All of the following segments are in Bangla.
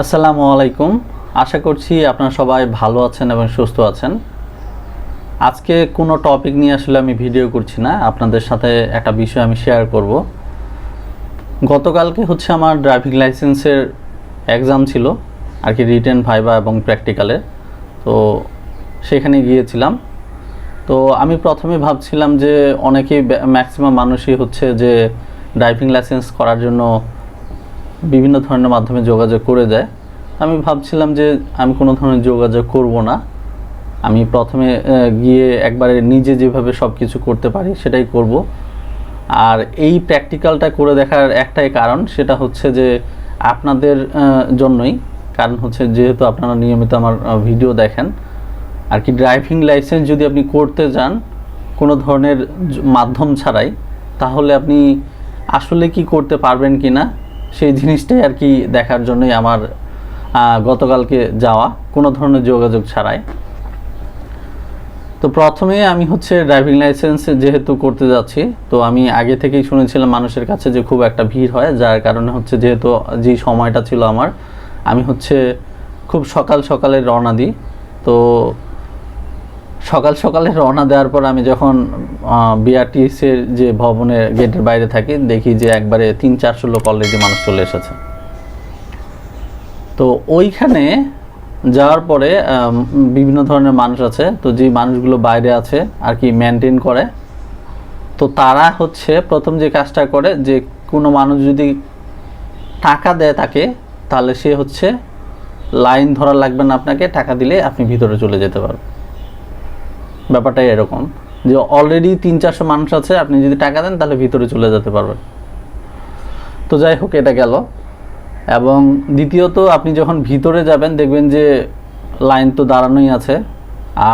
আসসালামু আলাইকুম। আশা করছি আপনারা সবাই ভালো আছেন এবং সুস্থ আছেন। আজকে কোনো টপিক নিয়ে আসলে আমি ভিডিও করছি না। আপনাদের সাথে একটা বিষয় আমি শেয়ার করব। গতকালকে হচ্ছে আমার ড্রাইভিং লাইসেন্সের এক্সাম ছিল, আর কি রিটেন ভাইবা এবং প্র্যাকটিক্যালের তো সেখানে গিয়েছিলাম। তো আমি প্রথমে ভাবছিলাম যে অনেকেই ম্যাক্সিমাম মানুষই হচ্ছে যে ড্রাইভিং লাইসেন্স করার জন্য বিভিন্ন ধরনের মাধ্যমে যোগাযোগ করে দেয় আমি ভাবছিলাম যে আমি কোনো ধরনের যোগাযোগ করব না। আমি প্রথমে গিয়ে একবারে নিজে যেভাবে সব কিছু করতে পারি সেটাই করব। আর এই প্র্যাকটিক্যালটা করে দেখার একটাই কারণ সেটা হচ্ছে যে আপনাদের জন্যই। কারণ হচ্ছে যেহেতু আপনারা নিয়মিত আমার ভিডিও দেখেন, আর কি ড্রাইভিং লাইসেন্স যদি আপনি করতে যান কোনো ধরনের মাধ্যম ছাড়াই, তাহলে আপনি আসলে কি করতে পারবেন কি না সেই জিনিসটাই আর কি দেখার জন্যই আমার গতকালকে যাওয়া। কোনো ধরনের যোগাযোগ ছাড়াই। তো প্রথমে আমি হচ্ছে ড্রাইভিং লাইসেন্স যেহেতু করতে যাচ্ছি, তো আমি আগে থেকেই শুনেছিলাম মানুষের কাছে যে খুব একটা ভিড় হয়, যার কারণে হচ্ছে যেহেতু যে সময়টা ছিল আমার, আমি হচ্ছে খুব সকাল সকালে রওনা দিই। তো সকাল সকালে রওনা দেওয়ার পর আমি যখন বিআরটিএসের যে ভবনের গেটের বাইরে থাকি, দেখি যে একবারে তিন চারশো লোক অলরেডি মানুষ চলে এসেছে। তো ওইখানে যাওয়ার পরে বিভিন্ন ধরনের মানুষ আছে। তো যে মানুষগুলো বাইরে আছে আর কি মেনটেন করে, তো তারা হচ্ছে প্রথম যে কাজটা করে যে কোনো মানুষ যদি টাকা দেয় তাকে, তাহলে সে হচ্ছে লাইন ধরা লাগবে না আপনাকে, টাকা দিলে আপনি ভিতরে চলে যেতে পারবেন। ব্যাপারটা এরকম যে অলরেডি তিন, চারশো মানুষ আছে, আপনি যদি টাকা দেন, তাহলে ভিতরে চলে যেতে পারবেন। তো যাই হোক, এটা গেল। এবং দ্বিতীয়ত, আপনি যখন ভিতরে যাবেন, দেখবেন যে লাইন তো দাঁড়ানোই আছে।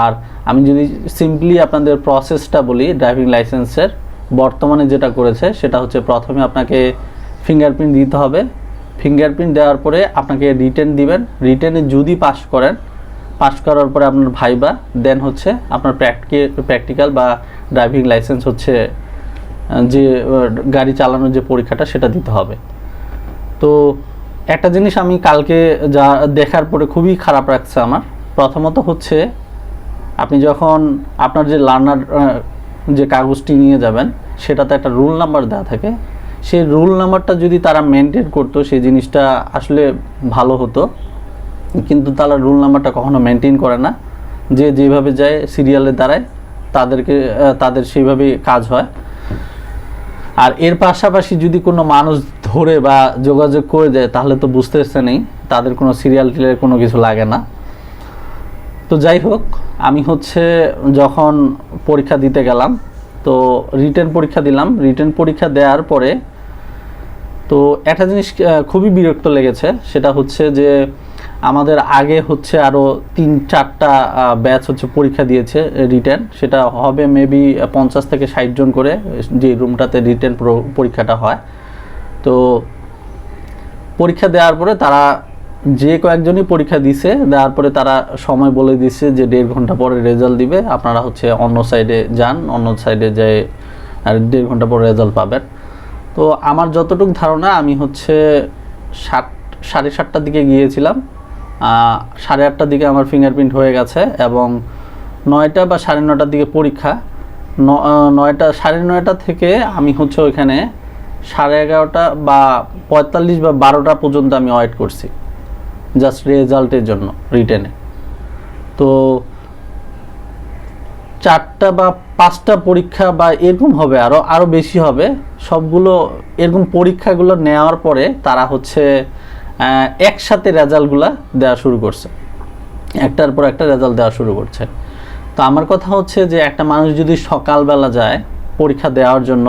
আর আমি যদি সিম্পলি আপনাদের প্রসেসটা বলি ড্রাইভিং লাইসেন্সের বর্তমানে যেটা করেছে, সেটা হচ্ছে প্রথমে আপনাকে ফিঙ্গারপ্রিন্ট দিতে হবে। ফিঙ্গারপ্রিন্ট দেওয়ার পরে আপনাকে রিটেন দিবেন। রিটেনে যদি পাস করেন পাস করার পরে আপনার ভাইবা দেন হচ্ছে আপনার প্র্যাকটিক্যাল বা ড্রাইভিং লাইসেন্স হচ্ছে যে গাড়ি চালানোর যে পরীক্ষাটা সেটা দিতে হবে। তো একটা জিনিস আমি কালকে যা দেখার পরে খুবই খারাপ লাগছে আমার। প্রথমত হচ্ছে আপনি যখন আপনার যে লার্নার যে কাগজটি নিয়ে যাবেন, সেটাতে একটা রুল নাম্বার দেওয়া থাকে। সেই রুল নাম্বারটা যদি তারা মেনটেন করতো, সেই জিনিসটা আসলে ভালো হতো। কিন্তু তারা রুল নাম্বারটা কখনো মেনটেন করে না। যে যেভাবে যায় সিরিয়ালের দ্বারায় তাদেরকে তাদের সেইভাবেই কাজ হয়। আর এর পাশাপাশি যদি কোনো মানুষ ধরে বা যোগাযোগ করে দেয়, তাহলে তো বুঝতেছে নেই, তাদের কোনো সিরিয়াল টিলের কোনো কিছু লাগে না। তো যাই হোক, আমি হচ্ছে যখন পরীক্ষা দিতে গেলাম, তো রিটার্ন পরীক্ষা দিলাম। রিটেন পরীক্ষা দেওয়ার পরে, তো একটা জিনিস খুবই বিরক্ত লেগেছে, সেটা হচ্ছে যে আমাদের আগে হচ্ছে আরও তিন, চারটা ব্যাচ হচ্ছে পরীক্ষা দিয়েছে রিটার্ন সেটা হবে মেবি পঞ্চাশ থেকে ষাট জন করে, যে রুমটাতে রিটেন পরীক্ষাটা হয়। তো পরীক্ষা দেওয়ার পরে তারা যে কয়েকজনই পরীক্ষা দিছে, দেওয়ার পরে তারা সময় বলে দিছে যে দেড় ঘণ্টা পরে রেজাল্ট দিবে। আপনারা হচ্ছে অন্য সাইডে যান, অন্য সাইডে যে আর দেড় ঘণ্টা পরে রেজাল্ট পাবেন। তো আমার যতটুকু ধারণা, আমি হচ্ছে সাত, সাড়ে সাতটার দিকে গিয়েছিলাম। সাড়ে আটটার দিকে আমার ফিঙ্গারপ্রিন্ট হয়ে গেছে এবং নয়টা বা সাড়ে নটার দিকে পরীক্ষা। নয়টা, সাড়ে নয়টা থেকে আমি হচ্ছে ওইখানে সাড়ে এগারোটা বা পঁয়তাল্লিশ বা বারোটা পর্যন্ত আমি ওয়েট করছি জাস্ট রেজাল্টের জন্য রিটেনে তো চারটা বা পাঁচটা পরীক্ষা বা এরকম হবে আরও আরও বেশি হবে। সবগুলো এরকম পরীক্ষাগুলো নেওয়ার পরে তারা হচ্ছে একসাথে রেজাল্টগুলো দেওয়া শুরু করছে। একটার পর একটা রেজাল্ট দেওয়া শুরু করছে। তো আমার কথা হচ্ছে যে একটা মানুষ যদি সকালবেলা যায় পরীক্ষা দেওয়ার জন্য,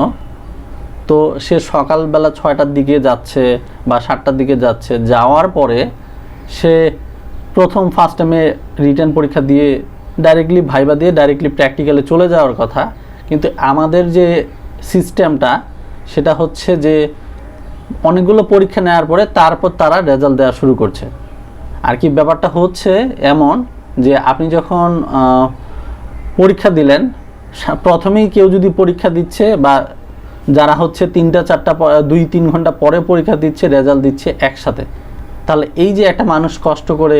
তো সে সকালবেলা ছয়টার দিকে যাচ্ছে বা সাতটার দিকে যাচ্ছে, যাওয়ার পরে সে প্রথম ফার্স্ট টাইমে রিটার্ন পরীক্ষা দিয়ে ডাইরেক্টলি ভাইবা দিয়ে ডাইরেক্টলি প্র্যাকটিক্যালে চলে যাওয়ার কথা। কিন্তু আমাদের যে সিস্টেমটা সেটা হচ্ছে যে অনেকগুলো পরীক্ষা নেওয়ার পরে তারপর তারা রেজাল্ট দেওয়া শুরু করছে। আর কি ব্যাপারটা হচ্ছে এমন যে আপনি যখন পরীক্ষা দিলেন প্রথমেই কেউ যদি পরীক্ষা দিচ্ছে বা যারা হচ্ছে তিনটা, চারটা দুই, তিন ঘণ্টা পরে পরীক্ষা দিচ্ছে, রেজাল্ট দিচ্ছে একসাথে, তাহলে এই যে একটা মানুষ কষ্ট করে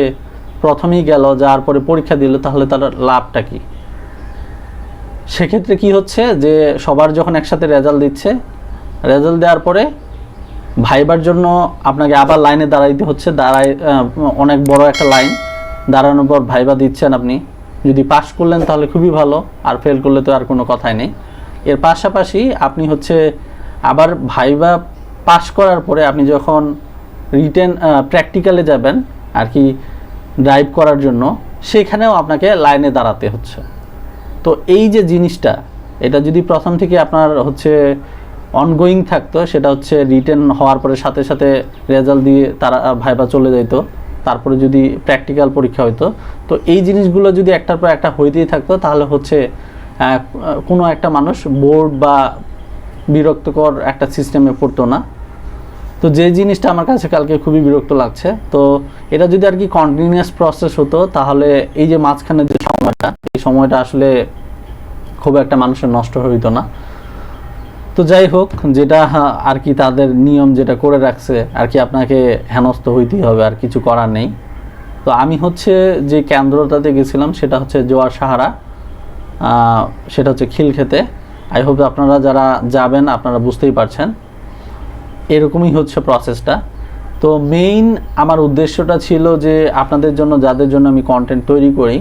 প্রথমেই গেল যাওয়ার পরে পরীক্ষা দিল, তাহলে তার লাভটা কি? সেক্ষেত্রে কি হচ্ছে যে সবার যখন একসাথে রেজাল্ট দিচ্ছে, রেজাল্ট দেওয়ার পরে ভাইবার জন্য আপনাকে আবার লাইনে দাঁড়াইতে হচ্ছে। দাঁড়াই অনেক বড় একটা লাইন। দাঁড়ানোর পর ভাইবা দিচ্ছেন আপনি। যদি পাস করলেন তাহলে খুবই ভালো, আর ফেল করলে তো আর কোনো কথাই নেই। এর পাশাপাশি আপনি হচ্ছে আবার ভাইবা পাস করার পরে আপনি যখন রিটেন প্র্যাকটিক্যালে যাবেন, আর কি ড্রাইভ করার জন্য, সেখানেও আপনাকে লাইনে দাঁড়াতে হচ্ছে। তো এই যে জিনিসটা, এটা যদি প্রথম থেকে আপনার হচ্ছে অনগোয়িং থাকতো, সেটা হচ্ছে রিটেন হওয়ার পরে সাথে সাথে রেজাল্ট দিয়ে তারা ভাইবা চলে যেত তারপরে যদি প্র্যাকটিক্যাল পরীক্ষা হতো তো এই জিনিসগুলো যদি একটার পর একটা হইতেই থাকতো, তাহলে হচ্ছে কোনো একটা মানুষ বোর্ড বা বিরক্তকর একটা সিস্টেমে পড়তো না। তো যে জিনিসটা আমার কাছে কালকে খুবই বিরক্ত লাগছে। তো এটা যদি আর কি কন্টিনিউয়াস প্রসেস হতো, তাহলে এই যে মাঝখানে যে সময়টা, এই সময়টা আসলে খুব একটা মানুষের নষ্ট হইতো না। তো যাই হোক, যেটা আর কি তাদের নিয়ম যেটা করে রাখছে, আর কি আপনাকে হেনস্থ হইতেই হবে, আর কিছু করার নেই। তো আমি হচ্ছে যে কেন্দ্রটাতে গেছিলাম, সেটা হচ্ছে জোয়ার সাহারা সেটা হচ্ছে খিলক্ষেতে। আই হোপ আপনারা যারা যাবেন, আপনারা বুঝতেই পারছেন। এরকমই হচ্ছে প্রসেসটা তো মেইন আমার উদ্দেশ্যটা ছিল যে আপনাদের জন্য, যাদের জন্য আমি কন্টেন্ট তৈরি করি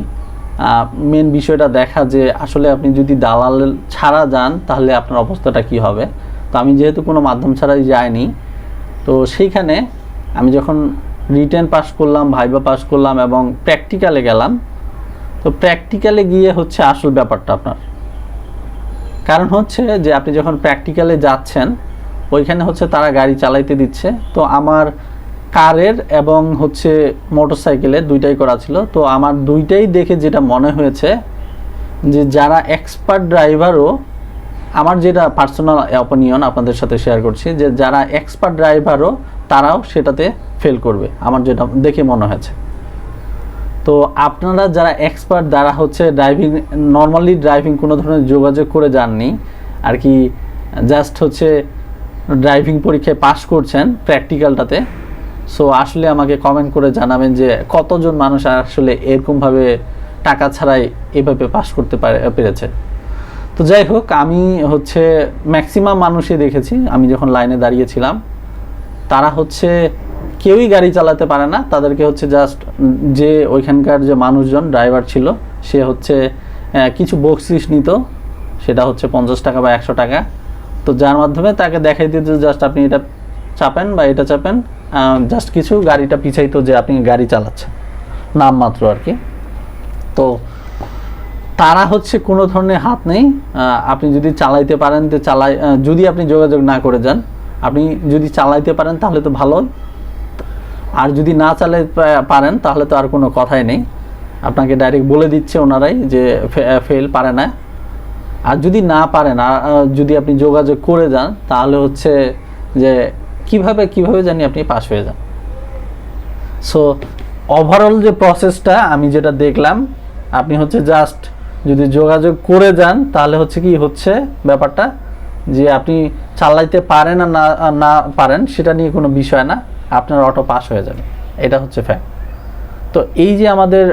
মেন বিষয়টা দেখা যে আসলে আপনি যদি দালাল ছাড়া যান, তাহলে আপনার অবস্থাটা কি হবে? তো আমি যেহেতু কোনো মাধ্যম ছাড়াই যাইনি, তো সেইখানে আমি যখন রিটার্ন পাস করলাম ভাইবা পাস করলাম এবং প্র্যাকটিক্যালে গেলাম, তো প্র্যাকটিক্যালে গিয়ে হচ্ছে আসল ব্যাপারটা আপনার। কারণ হচ্ছে যে আপনি যখন প্র্যাকটিক্যালে যাচ্ছেন, ওইখানে হচ্ছে তারা গাড়ি চালাইতে দিচ্ছে। তো আমার কারের এবং হচ্ছে মোটরসাইকেলের দুইটাই করা ছিল। তো আমার দুইটাই দেখে যেটা মনে হয়েছে যে যারা এক্সপার্ট ড্রাইভারও আমার যেটা পার্সোনাল অপিনিয়ন আপনাদের সাথে শেয়ার করছি যে যারা এক্সপার্ট ড্রাইভারও তারাও সেটাতে ফেল করবে, আমার যেটা দেখে মনে হয়েছে। তো আপনারা যারা এক্সপার্ট যারা হচ্ছে ড্রাইভিং নর্মালি ড্রাইভিং কোনো ধরনের যোগাযোগ করে যাননি, আর কি জাস্ট হচ্ছে ড্রাইভিং পরীক্ষায় পাশ করছেন প্র্যাকটিক্যালটাতে সো আসলে আমাকে কমেন্ট করে জানাবেন যে কতজন মানুষ আসলে এরকমভাবে টাকা ছাড়াই এভাবে পাশ করতে পারে, পেরেছে। তো যাই হোক, আমি হচ্ছে ম্যাক্সিমাম মানুষই দেখেছি। আমি যখন লাইনে দাঁড়িয়েছিলাম, তারা হচ্ছে কেউই গাড়ি চালাতে পারে না। তাদেরকে হচ্ছে জাস্ট যে ওইখানকার যে মানুষজন ড্রাইভার ছিল, সে হচ্ছে কিছু বকশিস নিত। সেটা হচ্ছে পঞ্চাশ টাকা বা একশো টাকা। তো যার মাধ্যমে তাকে দেখাই দিত জাস্ট আপনি এটা চাপেন বা এটা চাপেন। জাস্ট কিছু গাড়িটা পিছাইতো যে আপনি গাড়ি চালাচ্ছেন। নামমাত্র আর কি। তো তারা হচ্ছে কোনো ধরনের হাত নেই। আপনি যদি চালাইতে পারেন তো চালাই যদি আপনি যোগাযোগ না করে যান, আপনি যদি চালাইতে পারেন তাহলে তো ভালো। আর যদি না চালাতে পা- পারেন তাহলে তো আর কোনো কথাই নেই। আপনাকে ডাইরেক্ট বলে দিচ্ছে ওনারাই যে ফেল পারে না। আর যদি না পারেন আর যদি আপনি যোগাযোগ করে যান, তাহলে হচ্ছে যে কীভাবে কীভাবে জানি আপনি পাস হয়ে যান। সো ওভারঅল যে প্রসেসটা আমি যেটা দেখলাম, আপনি হচ্ছে জাস্ট যদি যোগাযোগ করে যান, তাহলে হচ্ছে কি হচ্ছে ব্যাপারটা যে আপনি চালাইতে পারেন আর না না পারেন, সেটা নিয়ে কোনো বিষয় না, আপনার অটো পাস হয়ে যাবে। এটা হচ্ছে ফ্যাক্ট তো এই যে আমাদের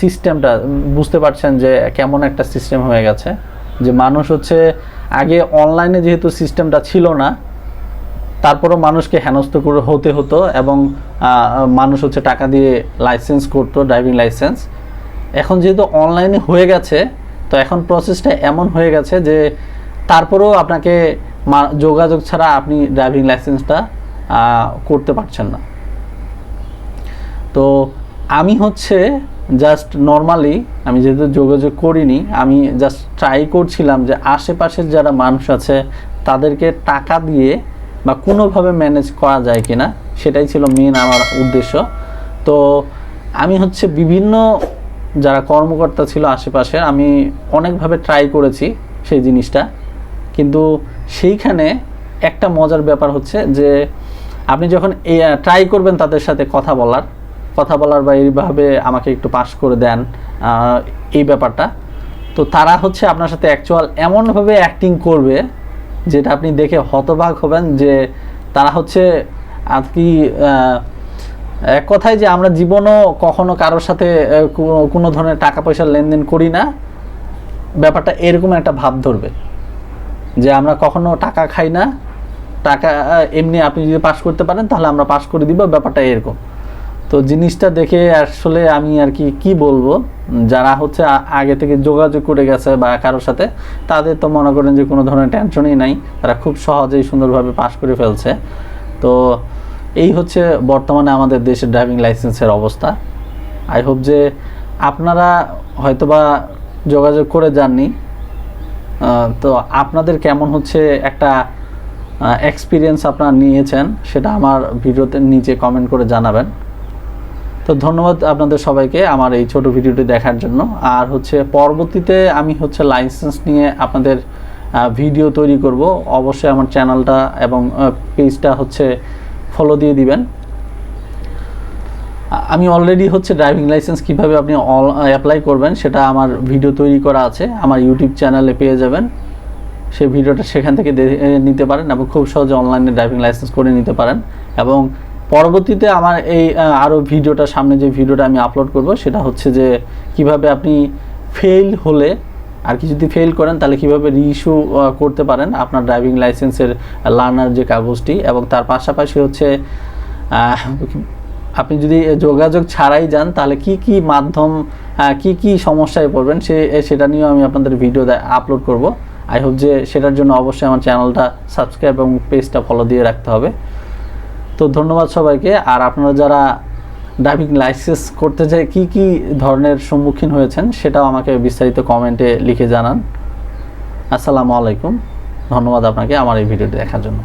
সিস্টেমটা বুঝতে পারছেন যে কেমন একটা সিস্টেম হয়ে গেছে, যে মানুষ হচ্ছে আগে অনলাইনে যেহেতু সিস্টেমটা ছিল না তারপরও মানুষকে হেনস্থ করে হতে হতো এবং মানুষ হচ্ছে টাকা দিয়ে লাইসেন্স করতো ড্রাইভিং লাইসেন্স এখন যেহেতু অনলাইনে হয়ে গেছে, তো এখন প্রসেসটা এমন হয়ে গেছে যে তারপরেও আপনাকে যোগাযোগ ছাড়া আপনি ড্রাইভিং লাইসেন্সটা করতে পারছেন না। তো আমি হচ্ছে জাস্ট নর্মালি আমি যেহেতু যোগাযোগ করিনি, আমি জাস্ট ট্রাই করছিলাম যে আশেপাশের যারা মানুষ আছে, তাদেরকে টাকা দিয়ে বা কোনোভাবে ম্যানেজ করা যায় কিনা, সেটাই ছিল মেন আমার উদ্দেশ্য। তো আমি হচ্ছে বিভিন্ন যারা কর্মকর্তা ছিল আশেপাশে, আমি অনেকভাবে ট্রাই করেছি সেই জিনিসটা। কিন্তু সেইখানে একটা মজার ব্যাপার হচ্ছে যে, আপনি যখন ট্রাই করবেন তাদের সাথে কথা বলার কথা বলার বা এইভাবে আমাকে একটু পাস করে দেন এই ব্যাপারটা। তো তারা হচ্ছে আপনার সাথে অ্যাকচুয়াল এমনভাবে অ্যাক্টিং করবে যেটা আপনি দেখে হতবাক হবেন যে তারা হচ্ছে আর কি এক কথায় যে আমরা জীবনও কখনো কারোর সাথে কোনো- ধরনের টাকা পয়সার লেনদেন করি না, ব্যাপারটা এরকম একটা ভাব ধরবে যে আমরা কখনো টাকা খাই না, টাকা এমনি আপনি যদি পাস করতে পারেন তাহলে আমরা পাস করে দিব, ব্যাপারটা এরকম। তো জিনিসটা দেখে আসলে আমি আর কি কি বলব? যারা হচ্ছে আগে থেকে যোগাযোগ করে গেছে বা কারোর সাথে, তাদের তো মনে করেন যে কোনো ধরনের টেনশনই নাই। তারা খুব সহজেই সুন্দরভাবে পাশ করে ফেলছে। তো এই হচ্ছে বর্তমানে আমাদের দেশের ড্রাইভিং লাইসেন্সের অবস্থা। আই হোপ যে আপনারা হয়তোবা যোগাযোগ করে যাননি। তো আপনাদের কেমন হচ্ছে একটা এক্সপিরিয়েন্স আপনারা নিয়েছেন, সেটা আমার ভিডিওতে নিচে কমেন্ট করে জানাবেন। তো ধন্যবাদ আপনাদের সবাইকে আমার এই ছোট ভিডিওটি দেখার জন্য। আর হচ্ছে পরবর্তীতে আমি হচ্ছে লাইসেন্স নিয়ে আপনাদের ভিডিও তৈরি করব। অবশ্যই আমার চ্যানেলটা এবং পেজটা হচ্ছে ফলো দিয়ে দিবেন। আমি অলরেডি হচ্ছে ড্রাইভিং লাইসেন্স কীভাবে আপনি অ্যাপ্লাই করবেন সেটা আমার ভিডিও তৈরি করা আছে। আমার ইউটিউব চ্যানেলে পেয়ে যাবেন। সেই ভিডিওটা সেখান থেকে নিতে পারেন এবং খুব সহজে অনলাইনে ড্রাইভিং লাইসেন্স করে নিতে পারেন। এবং পরবর্তীতে আমার এই আরও ভিডিওটা সামনে যে ভিডিওটা আমি আপলোড করব, সেটা হচ্ছে যে কীভাবে আপনি ফেল হলে, আর কি যদি ফেল করেন, তাহলে কীভাবে রিইস্যু করতে পারেন আপনার ড্রাইভিং লাইসেন্সের লার্নার যে কাগজটি এবং তার পাশাপাশি হচ্ছে আপনি যদি যোগাযোগ ছাড়াই যান, তাহলে কি কি মাধ্যম কি কি সমস্যায় পড়বেন, সে, সেটা নিয়েও আমি আপনাদের ভিডিও আপলোড করব। আই হোপ যে সেটার জন্য অবশ্যই আমার চ্যানেলটা সাবস্ক্রাইব এবং পেজটা ফলো দিয়ে রাখতে হবে। তো ধন্যবাদ সবাইকে। আর আপনারা যারা ড্রাইভিং লাইসেন্স করতে চাই কি কি ধরনের সম্মুখীন হয়েছেন সেটাও আমাকে বিস্তারিত কমেন্টে লিখে জানান। আসসালামু আলাইকুম। ধন্যবাদ আপনাকে আমার এই ভিডিওটি দেখার জন্য।